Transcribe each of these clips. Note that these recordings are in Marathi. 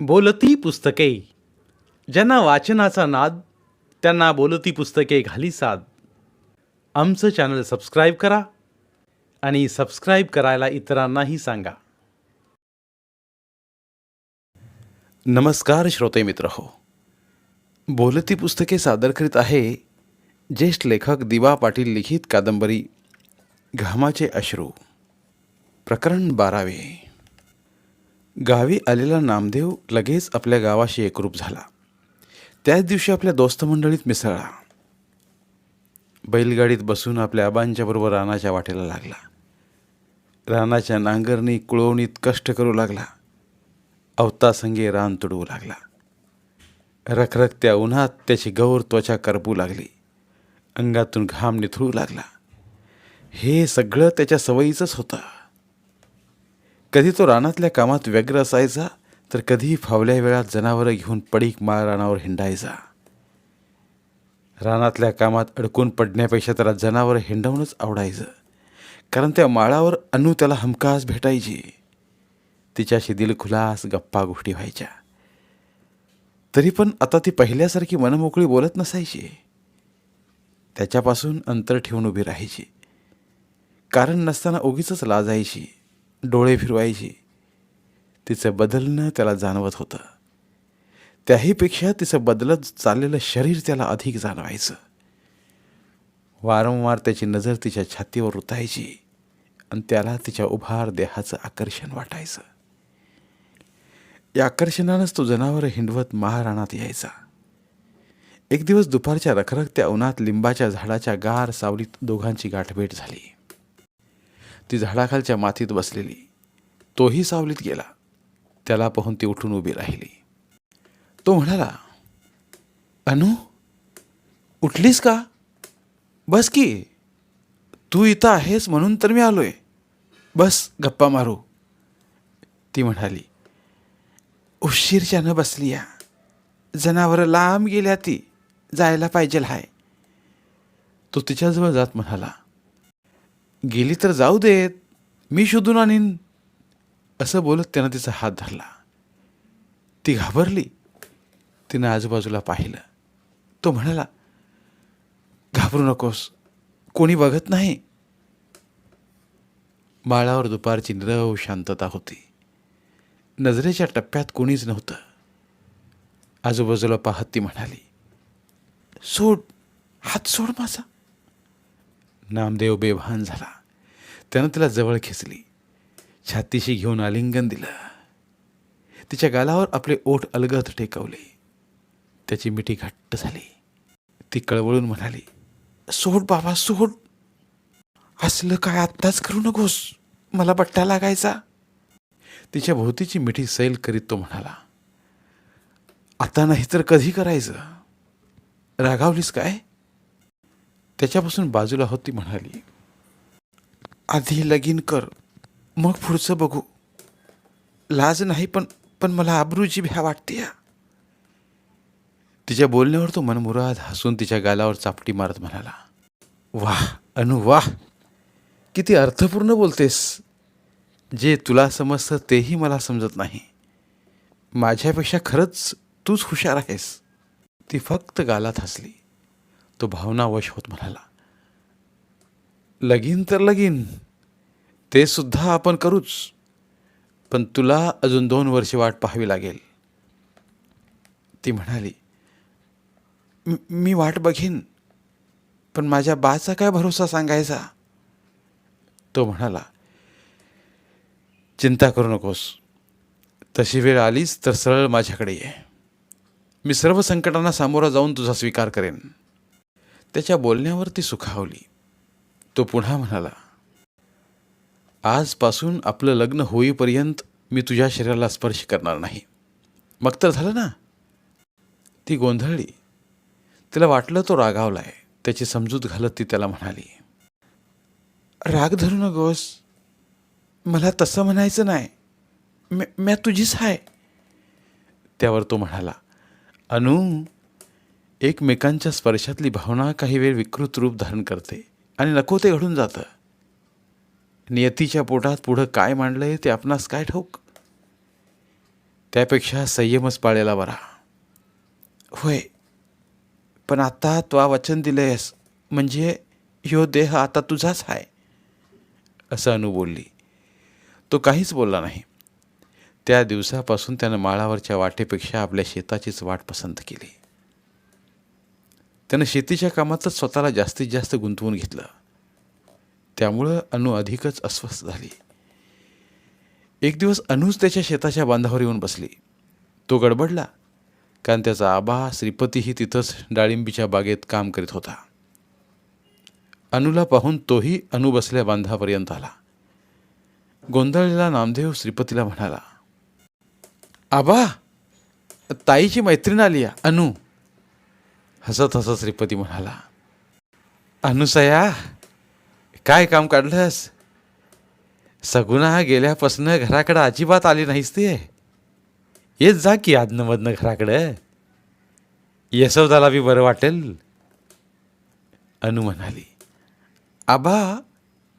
बोलती पुस्तके. ज्यांना वाचनाचा नाद त्यांना बोलती पुस्तके घाली साद. आमचं चॅनल सबस्क्राईब करा आणि सबस्क्राईब करायला इतरांनाही सांगा. नमस्कार श्रोते मित्र हो. बोलती पुस्तके सादर करीत आहे ज्येष्ठ लेखक दिवा पाटील लिखित कादंबरी घामाचे अश्रू. प्रकरण बारावे. गावी आलेला नामदेव लगेच आपल्या गावाशी एकरूप झाला. त्याच दिवशी आपल्या दोस्त मंडळीत मिसळला. बैलगाडीत बसून आपल्या आबांच्या बरोबर रानाच्या वाटेला लागला. रानाच्या नांगरणी कुळवणीत कष्ट करू लागला. अवतासंगे रान तुडवू लागला. रखरखत्या उन्हात त्याची गौर त्वचा करपू लागली. अंगातून घाम निथळू लागला. हे सगळं त्याच्या सवयीचंच होतं. कधी तो रानातल्या कामात व्यग्र असायचा तर कधीही फावल्या वेळात जनावरं घेऊन पडीक माळ रानावर हिंडायचा. रानातल्या कामात अडकून पडण्यापेक्षा त्याला जनावरं हिंडवणंच आवडायचं. कारण त्या माळावर अनु त्याला हमखास भेटायची. तिच्याशी दिलखुलास गप्पा गोष्टी व्हायच्या. तरी पण आता ती पहिल्यासारखी मनमोकळी बोलत नसायची. त्याच्यापासून अंतर ठेवून उभी राहायची. कारण नसताना उगीच लाजायची. डोळे फिरवायची. तिचं बदलणं त्याला जाणवत होतं. त्याहीपेक्षा तिचं बदलत चाललेलं शरीर त्याला अधिक जाणवायचं. वारंवार त्याची नजर तिच्या छातीवर उतायची आणि त्याला तिच्या उभार देहाचं आकर्षण वाटायचं. या आकर्षणानंच तो जनावर हिंडवत महाराणात यायचा. एक दिवस दुपारच्या रखरखत्या उन्हात लिंबाच्या झाडाच्या गार सावलीत दोघांची गाठभेट झाली. ती झाडाखालच्या मातीत बसलेली. तोही सावलीत गेला. त्याला पाहून ती उठून उभी राहिली. तो म्हणाला अनु उठलीस का? बस की. तू इथं आहेस म्हणून तर मी आलोय. बस गप्पा मारू. ती म्हणाली उशीरच्यानं बसली या. जनावरं लांब गेल्या ती. जायला पाहिजे हाय. तो तिच्याजवळ जात म्हणाला गेली तर जाऊ देत. मी शोधून आणीन. असं बोलत त्यानं तिचा हात धरला. ती घाबरली. तिनं आजूबाजूला पाहिलं. तो म्हणाला घाबरू नकोस. कोणी बघत नाही. माळावर दुपारची निरव शांतता होती. नजरेच्या टप्प्यात कोणीच नव्हतं. आजूबाजूला पाहत ती म्हणाली सोड. हात सोड माझा. नामदेव बेभान झाला. त्यानं तिला जवळ खेचली. छातीशी घेऊन आलिंगन दिलं. तिच्या गालावर आपले ओठ अलगद टेकवले. त्याची मिठी घट्ट झाली. ती कळवळून म्हणाली सोड बाबा सोड. असलं काय आत्ताच करू नकोस. मला बट्टा लागायचा. तिच्या भोवतीची मिठी सैल करीत तो म्हणाला आता नाही तर कधी करायचं? रागावलीस काय? त्याच्यापासून बाजूला होती म्हणाली. आधी लगीन कर मग पुढचं बघू. लाज नाही पण पण मला आबरूची भ्या वाटते तिच्या बोलण्यावर तो मनमुराद हसून तिच्या गालावर चापटी मारत म्हणाला वाह अनु वाह! किती अर्थपूर्ण बोलतेस. जे तुला समजतं तेही मला समजत नाही. माझ्यापेक्षा खरंच तूच हुशार आहेस. ती फक्त गालात हसली. तो भावनावश होत म्हणाला लगीन तर लगीन ते सुद्धा आपण करूच पण तुला अजून दोन वर्षे वाट पाहावी लागेल. ती म्हणाली "मी- मी वाट बघीन पण माझ्या बाचा काय भरोसा सांगायचा? तो म्हणाला चिंता करू नकोस तशी वेळ आलीच तर सरळ माझ्याकडे ये. मी सर्व संकटांना सामोरा जाऊन तुझा स्वीकार करेन. त्याच्या बोलण्यावर ती सुखावली. तो पुन्हा म्हणाला आजपासून आपलं लग्न होईपर्यंत मी तुझ्या शरीराला स्पर्श करणार नाही. मग तर झालं ना. ती गोंधळली. तिला वाटलं तो रागावलाय. त्याची समजूत घालत ती त्याला म्हणाली राग धरू नकोस. मला तसं म्हणायचं नाही. म्या तुझीच आहे त्यावर तो म्हणाला अनु एकमेकांच्या स्पर्शातली भावना काही वेळ विकृत रूप धारण करते आणि नको ते घडून जातं. नियतीच्या पोटात पुढं काय मांडलंय ते आपणास काय ठाऊक? त्यापेक्षा संयमच पाळलेला बरा. होय पण आता तू वचन दिलेस म्हणजे ह्यो देह आता तुझाच आहे असं अनु बोलली. तो काहीच बोलला नाही. त्या दिवसापासून त्यानं माळावरच्या वाटेपेक्षा आपल्या शेताचीच वाट पसंत केली. त्यानं शेतीच्या कामातच स्वतःला जास्तीत जास्त गुंतवून घेतलं. त्यामुळं अनु अधिकच अस्वस्थ झाली. एक दिवस अनुज त्याच्या शेताच्या बांधावर येऊन बसली. तो गडबडला कारण त्याचा आबा श्रीपतीही तिथंच डाळिंबीच्या बागेत काम करीत होता. अनुला पाहून तोही अनु बसल्या बांधापर्यंत आला. गोंधळलेला नामदेव श्रीपतीला म्हणाला आबा ताईची मैत्रीण आली आहे, अनु. हसत हसत श्रीपती म्हणाला अनुसया काय काम काढलंस? सगुना गेल्यापासनं घराकडं अजिबात आली नाहीस ते. येत जा की आदनमधनं घराकडं. यशवदाला बी बरं वाटेल. अनु म्हणाली आबा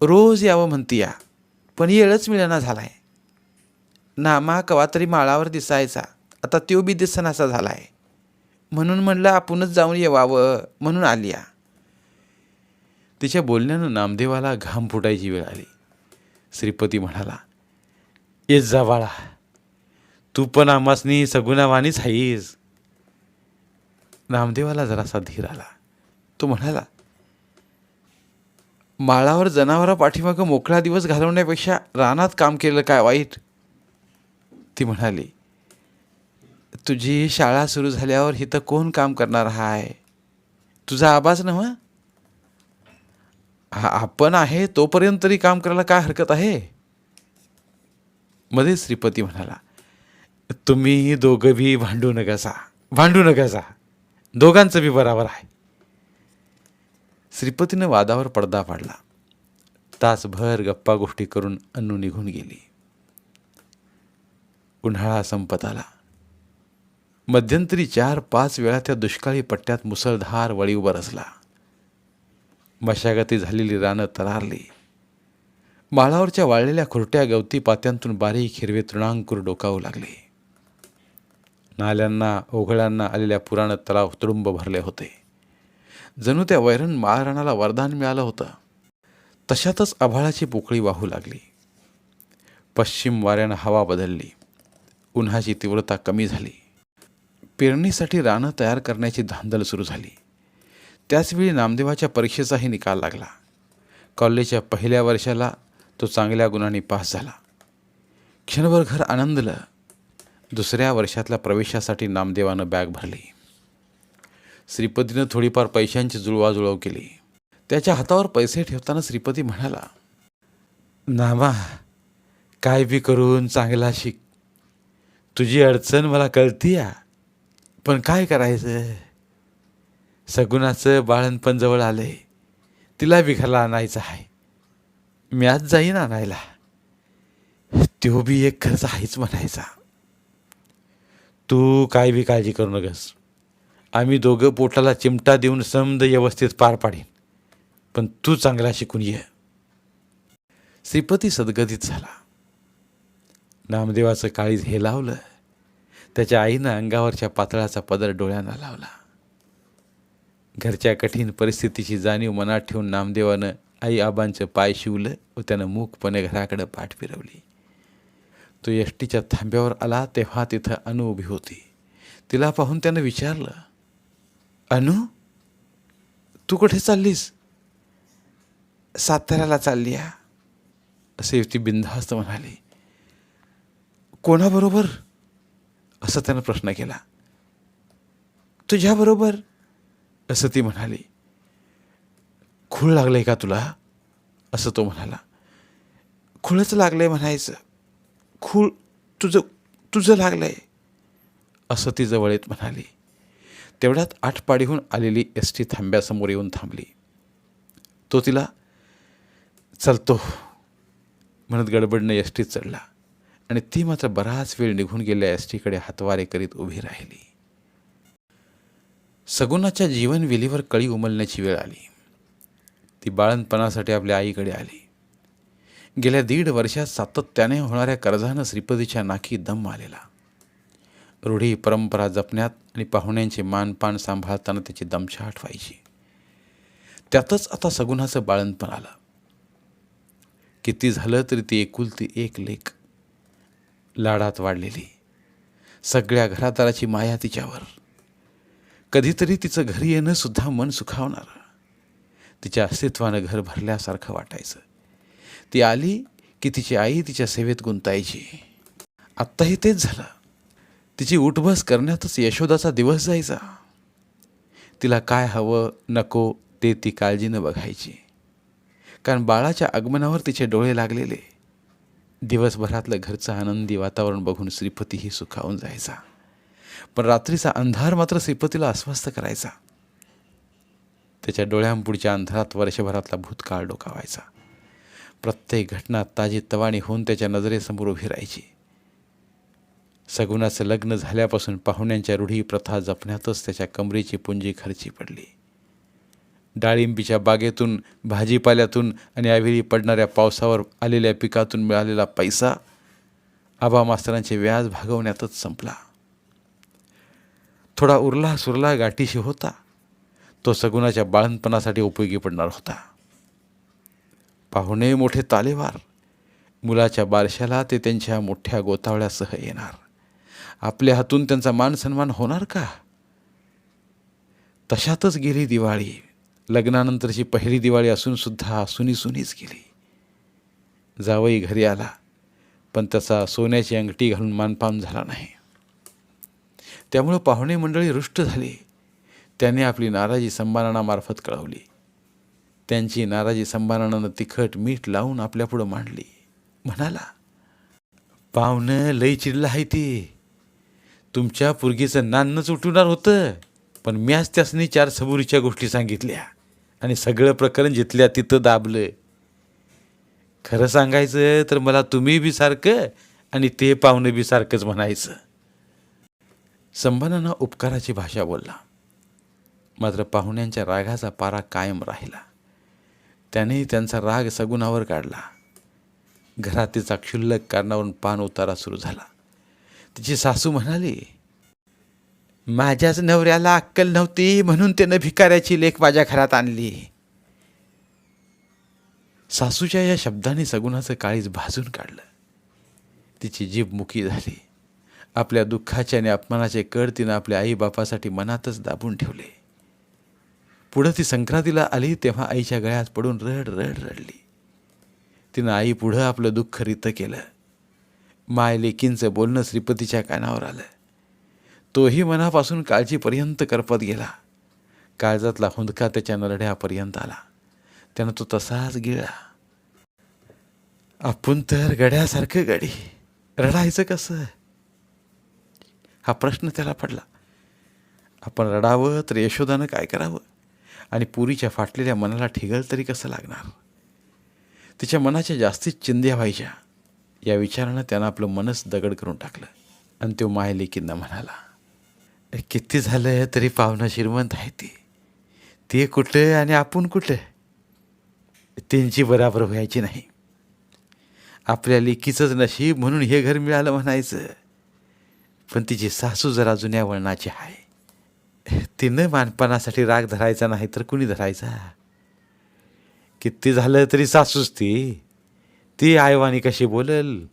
रोज यावं म्हणतीया पण येळच मिळना झालाय. नामा कवा तरी माळावर दिसायचा आता त्यो बी दिसनासा झालाय. म्हणून म्हणलं आपणच जाऊन येवावं. म्हणून आलिया तिच्या बोलण्यानं नामदेवाला घाम फुटायची वेळ आली. श्रीपती म्हणाला ये जा बाळा. तू पण आमासनी सगुणावानीच आहेस नामदेवाला जरासा धीर आला. तो म्हणाला माळावर जनावरा पाठीमागं मोकळा दिवस घालवण्यापेक्षा रानात काम केलं काय वाईट? ती म्हणाली तुझी शाळा सुरू झाल्यावर इथं कोण काम करणार हाय? तुझा आबाज नव हा आपण आहे तोपर्यंत तरी काम करायला काय हरकत आहे? मध्ये श्रीपती म्हणाला तुम्ही दोघं बी भांडू नकासा भांडू नकासा दोघांचं बी बराबर आहे. श्रीपतीनं वादावर पडदा पाडला. तासभर गप्पा गोष्टी करून अन्नू निघून गेली. उन्हाळा संपत आला. मध्यंतरी चार पाच वेळा त्या दुष्काळी पट्ट्यात मुसळधार वळी बरसला मशागती झालेली रानं तरारली. माळावरच्या वाळलेल्या खुरट्या गवती पात्यांतून बारीक हिरवे तृणांकुर डोकावू लागले. नाल्यांना ओघळ्यांना आलेल्या पुराण तलाव तुडुंब भरले होते. जणू त्या वैरण माळराणाला वरदान मिळालं होतं. तशातच आभाळाची पोकळी वाहू लागली. पश्चिम वाऱ्यानं हवा बदलली. उन्हाची तीव्रता कमी झाली. पेरणीसाठी रानं तयार करण्याची धांदल सुरू झाली. त्याचवेळी नामदेवाच्या परीक्षेचाही निकाल लागला. कॉलेजच्या पहिल्या वर्षाला तो चांगल्या गुणांनी पास झाला. क्षणभर घर आनंदलं. दुसऱ्या वर्षातल्या प्रवेशासाठी नामदेवानं बॅग भरली. श्रीपतीनं थोडीफार पैशांची जुळवाजुळव केली. त्याच्या हातावर पैसे ठेवताना श्रीपती म्हणाला नामा काय बी करून चांगला शिक. तुझी अडचण मला कळती या पण काय करायचं? सगुणाचं बाळणपण जवळ आलं आहे तिला बी आणायचं आहे. मी आज जाईन आणायला. तो बी एक खर्च आहेच म्हणायचा. तू काय बी काळजी करू नकस आम्ही दोघं पोटाला चिमटा देऊन समद व्यवस्थित पार पाडीन. पण तू चांगला शिकून ये. श्रीपती सद्गतीत झाला. नामदेवाचं काळीज हे लावलं. त्याच्या आईनं अंगावरच्या पातळाचा पदर डोळ्यांना लावला. घरच्या कठीण परिस्थितीची जाणीव मनात ठेवून नामदेवानं आई आबांचं पाय शिवलं व त्यानं मूकपणे घराकडे पाठ फिरवली. तो यष्टीच्या थांब्यावर आला तेव्हा तिथं अनु उभी होती. तिला पाहून त्यानं विचारलं अनु तू कुठे चाललीस? साताऱ्याला चालली असे ती बिनधास्त म्हणाली. कोणाबरोबर? असं त्यानं प्रश्न केला. तुझ्याबरोबर असं ती म्हणाली खूळ लागलंय का तुला? असं तो म्हणाला. खुळच लागलंय म्हणायचं. खूळ तुझं तुझं लागलंय. असं ती जवळ येत म्हणाली. तेवढ्यात आठपाडीहून आलेली एस टी थांब्यासमोर येऊन थांबली. तो तिला चलतो म्हणत गडबडनं एस टीत चढला. आणि ती मात्र बराच वेळ निघून गेल्या एस टीकडे हातवारे करीत उभी राहिली. सगुणाच्या जीवनवेलीवर कळी उमलण्याची वेळ आली. ती बाळणपणासाठी आपल्या आईकडे आली. गेल्या दीड वर्षात सातत्याने होणाऱ्या कर्जानं श्रीपतीच्या नाकी दम आलेला. रूढी परंपरा जपण्यात आणि पाहुण्यांचे मानपान सांभाळताना त्याची दमछाट व्हायची. त्यातच आता सगुणाचं बाळणपण आलं. किती झालं तरी ती एकुलती एक लेख. लाडात वाढलेली. सगळ्या घरादाराची माया तिच्यावर. कधीतरी तिचं घरी येणं सुद्धा मन सुखावणार. तिच्या अस्तित्वानं घर भरल्यासारखं वाटायचं. ती आली की तिची आई तिच्या सेवेत गुंतायची. आत्ताही तेच झालं. तिची उठबस करण्यातच यशोदाचा दिवस जायचा. तिला काय हवं नको ते ती काळजीनं बघायची. कारण बाळाच्या आगमनावर तिचे डोळे लागलेले. दिवसभरातलं घरचं आनंदी वातावरण बघून श्रीपतीही सुखावून जायचा. पण रात्रीचा अंधार मात्र श्रीपतीला अस्वस्थ करायचा. त्याच्या डोळ्यांपुढच्या अंधारात वर्षभरातला भूतकाळ डोकावायचा. प्रत्येक घटना ताजी तवाणी होऊन त्याच्या नजरेसमोर उभी राहायची. सगुणाचं लग्न झाल्यापासून पाहुण्यांच्या रूढी प्रथा जपण्यातच त्याच्या कमरेची पुंजी खर्ची पडली. डाळिंबीच्या बागेतून भाजीपाल्यातून आणि अविरी पडणाऱ्या पावसावर आलेल्या पिकातून मिळालेला पैसा आबा मास्तरांचे व्याज भागवण्यातच संपला. थोडा उरला सुरला गाठीशी होता. तो सगुणाच्या बाळणपणासाठी उपयोगी पडणार होता. पाहुणे मोठे तालेवार. मुलाच्या बारशाला ते त्यांच्या मोठ्या गोतावळ्यासह येणार. आपल्या हातून त्यांचा मान सन्मान होणार का? तशातच गेली दिवाळी. लग्नानंतरची पहिली दिवाळी असून सुद्धा सुनी सुनीच गेली. जावई घरी आला पण त्याचा सोन्याची अंगठी घालून मानपान झाला नाही. त्यामुळं पाहुणे मंडळी रुष्ट झाली. त्याने आपली नाराजी संभारणामार्फत कळवली. त्यांची नाराजी संभारणानं तिखट मीठ लावून आपल्यापुढं मांडली. म्हणाला पाहुणं लई चिडलं आहे ती. तुमच्या पुरगीचं नान्नच उठवणार होतं पण म्याच त्यासनी चार सबुरीच्या गोष्टी सांगितल्या. आणि सगळं प्रकरण जिथल्या तिथं दाबलं खरं सांगायचं तर मला तुम्ही बी सारखं आणि ते पाहुणे बी सारखंच म्हणायचं. संभानानं उपकाराची भाषा बोलला. मात्र पाहुण्यांच्या रागाचा पारा कायम राहिला. त्याने त्यांचा राग सगुणावर काढला. घरात तिचा क्षुल्लक कारणावरून पान उतारा सुरू झाला. तिची सासू म्हणाली माझ्याच नवऱ्याला अक्कल नव्हती म्हणून त्यानं भिकाऱ्याची लेख माझ्या घरात आणली. सासूच्या या शब्दाने सगुणाचं काळीज भाजून काढलं. तिची जीभ मुकी झाली. आपल्या दुःखाचे आणि अपमानाचे कड तिनं आपल्या आईबापासाठी मनातच दाबून ठेवले. पुढं ती संक्रांतीला आली तेव्हा आईच्या गळ्यात पडून रड रड रडली. तिनं आई पुढं आपलं दुःख रित केलं. माय लेकींचं बोलणं श्रीपतीच्या कानावर आलं. तोही मनापासून काळजीपर्यंत करपत गेला. काळजातला हुंदका त्याच्या नरड्यापर्यंत आला. त्यानं तो तसाच गिळला. आपण तर गड्यासारखं गडी. रडायचं कसं? हा प्रश्न त्याला पडला. आपण रडावं तर यशोदानं काय करावं? आणि पुरीच्या फाटलेल्या मनाला ठिगळ तरी कसं लागणार? तिच्या मनाच्या जास्तीत चिंध्या व्हायच्या. या विचारानं त्यानं आपलं मनच दगड करून टाकलं. आणि तो मायलेकींना म्हणाला किती झालं तरी पाहुणा श्रीमंत आहे ती. ते कुठं आणि आपण कुठं त्यांची बराबर व्हायची नाही. आपल्या लेकीचंच नशीब म्हणून हे घर मिळालं म्हणायचं. पण तिची सासू जरा जुन्या वळणाची आहे. तिनं मानपणासाठी राग धरायचा नाही तर कुणी धरायचा? किती झालं तरी सासूच ती. ती आयवानी कशी बोलल?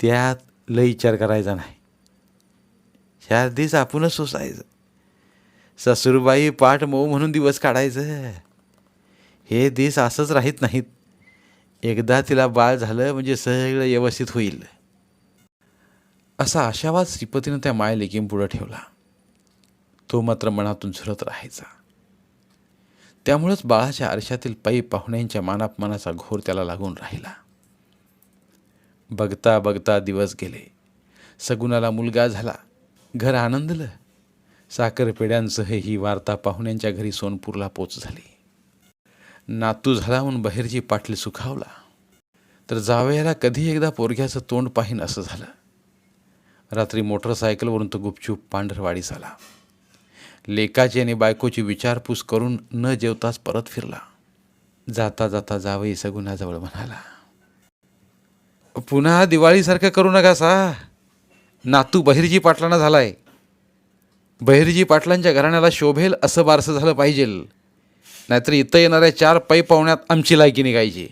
त्यात लय विचार करायचा नाही. ह्या आधीच आपणच सोसायचं. सासूरबाई पाठ मऊ म्हणून दिवस काढायचं. हे दिस असंच राहीत नाहीत. एकदा तिला बाळ झालं म्हणजे सगळं व्यवस्थित होईल. असा आशावाद श्रीपतीनं त्या मायलेकींपुढं ठेवला. तो मात्र मनातून झुरत राहायचा. त्यामुळंच बाळाच्या आरशातील पायी पाहुण्यांच्या मानापमानाचा घोर त्याला लागून राहिला. बघता बघता दिवस गेले. सगुणाला मुलगा झाला. घर आनंदलं. साखरपेड्यांसह ही वार्ता पाहुण्यांच्या घरी सोनपूरला पोच झाली. नातू झाला म्हणून बाहेरची पाटली सुखावला. तर जावयाला कधी एकदा पोरग्याचं तोंड पाहीन असं झालं. रात्री मोटरसायकलवरून तो गुपचूप पांढरवाडीस आला लेकाची आणि बायकोची विचारपूस करून न जेवताच परत फिरला. जाता जाता जावई सगुणाजवळ म्हणाला पुन्हा दिवाळीसारखं करू नका सा. नातू बहिर्जी पाटलांना झालाय. बहिर्जी पाटलांच्या घराण्याला शोभेल असं बारसं झालं पाहिजे. नाहीतर इथं येणाऱ्या चार पै पाहुण्यात आमची लायकी निघायची.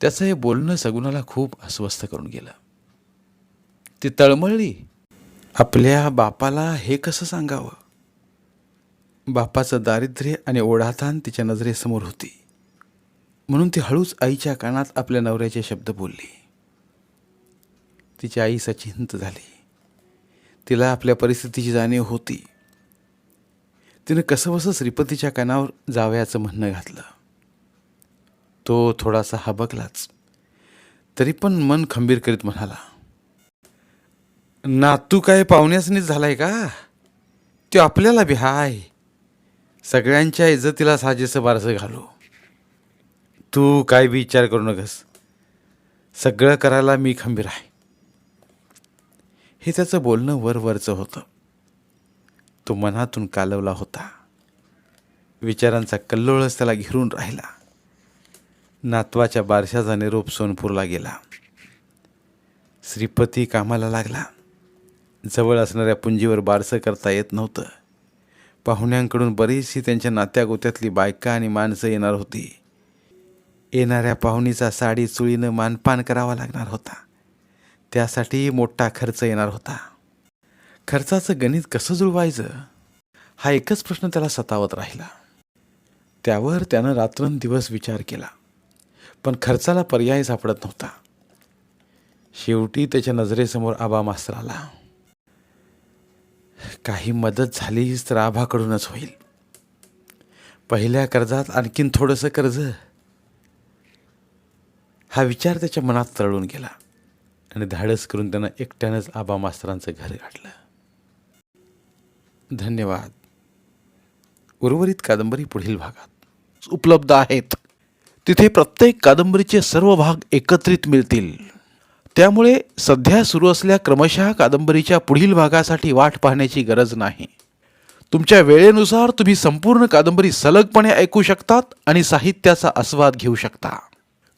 त्याचं हे बोलणं सगुणाला खूप अस्वस्थ करून गेलं. ती तळमळली. आपल्या बापाला हे कसं सांगावं? बापाचं दारिद्र्य आणि ओढाताण तिच्या नजरेसमोर होती. म्हणून ती हळूच आईच्या कानात आपल्या नवऱ्याचे शब्द बोलली. तिची आई सचिंत झाली. तिला आपल्या परिस्थितीची जाणीव होती. तिनं कसंबसं श्रीपतीच्या कानावर जावयाचं म्हणणं घातलं. तो थोडासा हबकलाच. तरी पण मन खंबीर करीत म्हणाला नातू काय पाहुण्यासनीच झालाय का? तो आपल्याला बी हाय. सगळ्यांच्या इज्जतीला साजेसं बारसं घालू. तू काय बी विचार करू नकस. सगळं करायला मी खंबीर आहे. हे त्याचं बोलणं वरवरचं होतं. तो मनातून कालवला होता. विचारांचा कल्लोळच त्याला घेरून राहिला. नातवाच्या बारशाचा निरोप सोनपूरला गेला. श्रीपती कामाला लागला. जवळ असणाऱ्या पुंजीवर बारसं करता येत नव्हतं. पाहुण्यांकडून बरीचशी त्यांच्या नात्यागोत्यातली बायका आणि माणसं येणार होती. येणाऱ्या पाहुणीचा साडी चुळीनं मानपान करावा लागणार होता. त्यासाठी मोठा खर्च येणार होता. खर्चाचं गणित कसं जुळवायचं? हा एकच प्रश्न त्याला सतावत राहिला. त्यावर त्यानं रात्रंदिवस विचार केला. पण खर्चाला पर्याय सापडत नव्हता. शेवटी त्याच्या नजरेसमोर आबा मास्तर आला. काही मदत झालीच तर आभाकडूनच होईल. पहिल्या कर्जात आणखीन थोडंसं कर्ज. हा विचार त्याच्या मनात तळून गेला. आणि धाडस करून त्यांना एकट्यानंच आबा मास्तरांचं घर गाठलं. धन्यवाद. उर्वरित कादंबरी पुढील भागात उपलब्ध आहेत. तिथे प्रत्येक कादंबरीचे सर्व भाग एकत्रित मिळतील. त्यामुळे सध्या सुरू असल्या क्रमशः कादंबरीच्या पुढील भागासाठी वाट पाहण्याची गरज नाही. तुमच्या वेळेनुसार तुम्ही संपूर्ण कादंबरी सलगपणे ऐकू शकतात आणि साहित्याचा आस्वाद घेऊ शकता.